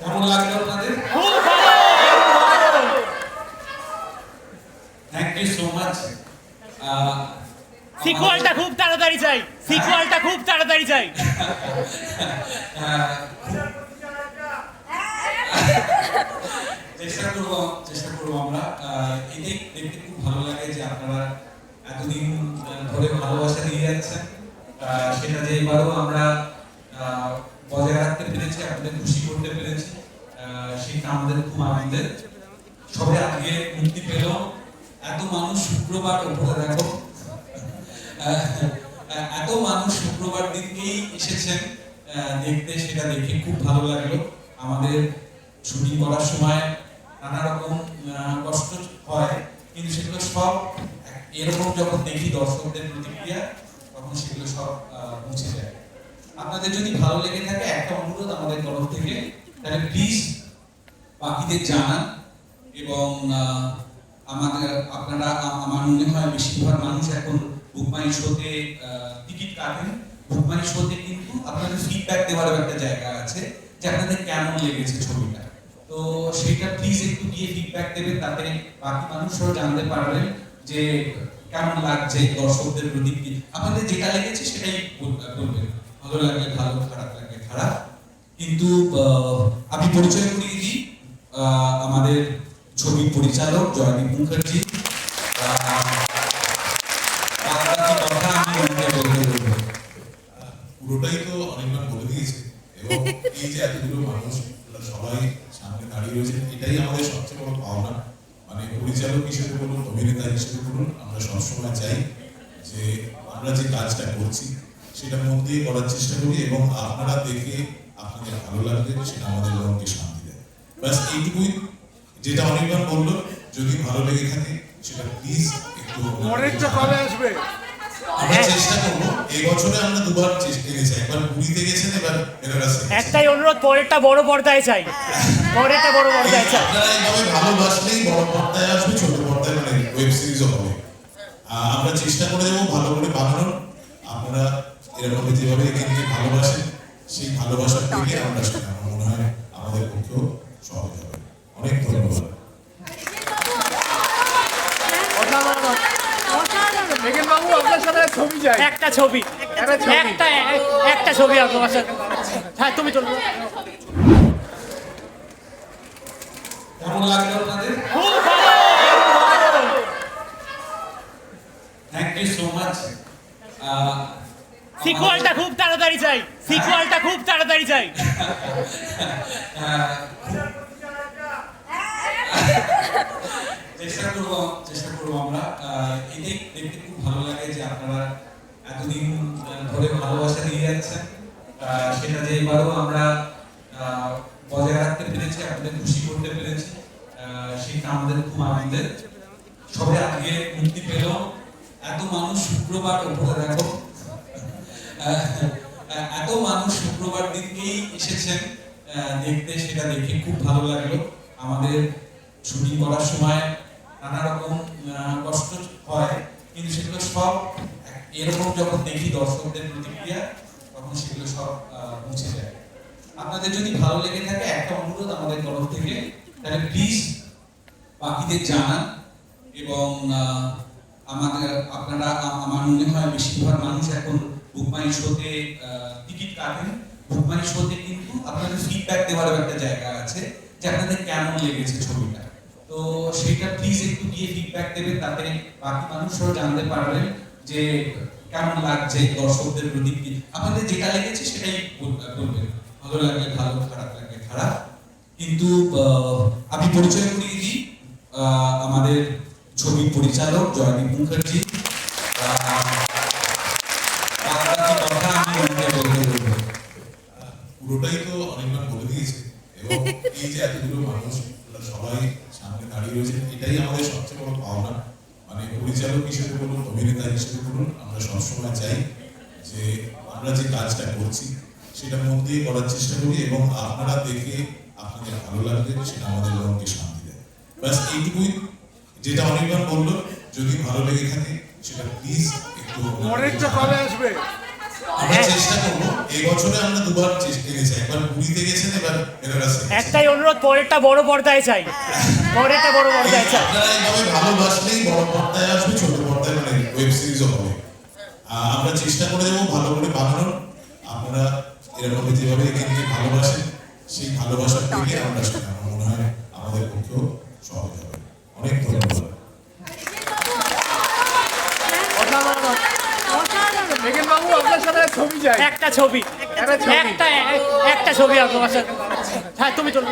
কেমন লাগল আপনাদের? থ্যাংক ইউ সো মাচ সিকুয়ালটা খুব তাড়াতাড়ি চাই। সিকুয়ালটা খুব তাড়াতাড়ি চাই। চেষ্টা করব চেষ্টা করব আমরা। এটাই দেখতে খুব ভালো লাগে যে আপনারা এতদিন ধরে ভালোবাসা দিয়ে যাচ্ছেন। সেটা যে এবারও আমরা বজায় রাখতে পেরেছি আপনাদের খুশি করতে পেরেছি। সেটা আমাদের খুব আনন্দের। সবে আগে মুক্তি পেল। এত মানুষ শুক্রবার উপরে দেখো। এত মানুষ শুক্রবার দিনকেই এসেছেন। দেখতে, সেটা দেখে খুব ভালো লাগল। আমাদের শুটিং করার সময় নানা রকম কষ্ট হয়, কিন্তু সেগুলো সব এরকম যখন দেখি দর্শকদের প্রতিক্রিয়া, তখন সেগুলো সব মুছে যায়। আপনাদের যদি ভালো লেগে থাকে, একটা অনুরোধ আমাদের তরফ থেকে। তাহলে প্লিজ বাকিদের জানান এবং আমাদের, আপনারা, আমার মনে হয় বেশিরভাগ মানুষ এখন বুকমাই শোতে টিকিট কাটেন। বুকমাই শোতে কিন্তু আপনাদের ফিডব্যাক দেওয়ার একটা জায়গা আছে যে আপনাদের কেমন লেগেছে ছবিটা। তো সেটা প্লিজ একটু গিয়ে ফিডব্যাক দেবেন, তাতে বাকি মানুষরাও জানতে পারবেন যে কেমন লাগছে দর্শকদের প্রতিক্রিয়া আপনাদের যেটা লেগেছে সেটাই বলবেন। ভালো লাগলে ভালো, খারাপ কিন্তু আমি পরিচয় করিয়ে দিই আমাদের ছবি পরিচালক জয়দীপ মুখার্জি। পুরোটাই তো অনেকবার বলে দিয়েছে। এবং এই যে এতগুলো মানুষ সবাই সামনে দাঁড়িয়ে রয়েছে, এটাই আমাদের সবচেয়ে বড় পাওনা। মানে পরিচালক হিসেবে বলুন, অভিনেতা হিসেবে বলুন, আমরা সবসময় চাই যে আমরা যে কাজটা করছি সেটা মন দিয়ে করার চেষ্টা করি এবং আপনারা দেখে আপনাদের ভালো লাগবে সেটা আমাদের মনকে শান্তি দেয়। ব্যাস এইটুকুই। যেটা অনেকবার বলল যদি ভালো লেগে থাকে সেটা প্লিজ একটু পরেরটা কবে আসবে? আমরা চেষ্টা করব। এই বছরে আমরা দুবার চেষ্টা এনেছি একবার পুরীতে গেছেন এবার বেনারসে একটাই অনুরোধ পরেরটা বড় পর্দায় চাই। পরেরটা বড় পর্দায় চাই। আপনারা এইভাবে ভালোবাসলেই বড় পর্দায় আসবে ছোট পর্দায় মানে ওয়েব সিরিজও হবে। আমরা চেষ্টা করে দেবো ভালো করে বানানোর। আপনারা এরকম যেভাবে এখানে ভালোবাসেন সেই ভালোবাসার থেকে আমরা সেটা আমার মনে হয় আমাদের পক্ষেও সহজ হবে। অনেক ধন্যবাদ। আপনার একটা ছবি। একটা ছবি। একটা ছবি আর তোমার সাথে হ্যাঁ তুমি চলো। কেমন লাগল আপনাদের? খুব ভালো থ্যাংক ইউ সো মাচ সিকুয়ালটা খুব তাড়াতাড়ি চাই। সিকুয়ালটা খুব তাড়াতাড়ি চাই। চেষ্টা করব চেষ্টা করব আমরা। এটাই দেখতে খুব ভালো লাগে যে আপনারা এতদিন ধরে ভালোবাসা দিয়ে যাচ্ছেন। সেটা যে এবারও আমরা বজায় রাখতে পেরেছি, আপনাদের খুশি করতে পেরেছি। সেটা আমাদের খুব আনন্দের। সবে আগে মুক্তি পেল। এত মানুষ শুক্রবার উপরে দেখো এত মানুষ শুক্রবার দিনকেই এসেছেন দেখতে, সেটা দেখে খুব ভালো লাগল। আমাদের শুটিং করার সময় নানা রকম কষ্ট হয়, কিন্তু সেগুলো সব এরকম যখন দেখি দর্শকদের প্রতিক্রিয়া, তখন সেগুলো সব মুছে যায়। আপনাদের যদি ভালো লেগে থাকে, একটা অনুরোধ আমাদের তরফ থেকে, তাহলে প্লিজ বাকিদের জানান এবং আমাদের, আপনারা আমার মনে হয় বেশিরভাগ মানুষ এখন বুকমাই শোতে টিকিট কাটেন। বুকমাই শোতে কিন্তু আপনাদের ফিডব্যাক দেওয়ার একটা জায়গা আছে, যে আপনাদের কেমন লেগেছে ছবিটা। তো সেটা প্লিজ একটু গিয়ে ফিডব্যাক দেবেন, তাতে বাকি মানুষরাও জানতে পারবেন যে কেমন লাগছে দর্শকদের প্রতিক্রিয়া আপনাদের যেটা লেগেছে সেটাই বলবেন। ভালো লাগলে ভালো, খারাপ লাগলে খারাপ। কিন্তু আমি পরিচয় করিয়ে দিই আমাদের ছবির পরিচালক জয়দীপ মুখার্জি। পুরোটাই তো অনেকবার বলে দিয়েছে। এবং এই যে এতগুলো মানুষ সবাই সামনে দাঁড়িয়ে রয়েছে এটাই আমাদের সবচেয়ে বড় পাওনা। মানে পরিচালক হিসেবে বলুন অভিনেতা হিসেবে বলুন আমরা সবসময় চাই যে আমরা যে কাজটা করছি সেটা মন দিয়ে করার চেষ্টা করি এবং আপনারা দেখে আপনাদের ভালো লাগবে সেটা আমাদের মনকে শান্তি দেয়। ব্যাস এইটুকুই। যেটা অনেকবার বলল যদি ভালো লেগে থাকে সেটা প্লিজ একটু আসবে? আমরা চেষ্টা করব। এই বছরে আমরা দুবার এনেছি। একবার পুরীতে গেছেন এবার বেনারসে একটাই অনুরোধ পরেরটা বড় পর্দায় চাই। পরেরটা বড় পর্দায় চাই। আপনারা এইভাবে ভালোবাসলেই বড় পর্দায় আসবে ছোট পর্দায় মানে ওয়েব সিরিজও হবে। আমরা চেষ্টা করে দেবো ভালো করে বানানোর। আপনারা এরকম যেভাবে এখানে ভালোবাসেন সেই ভালোবাসা পেলে আমরা সেটা আমার মনে হয় আমাদের পক্ষেও সহজ হবে অনেক ধন্যবাদ দেখেন বাবু আপনার সাথে ছবি চাই। একটা ছবি। একটা ছবি। একটা ছবি আপনার সাথে হ্যাঁ তুমি চলো।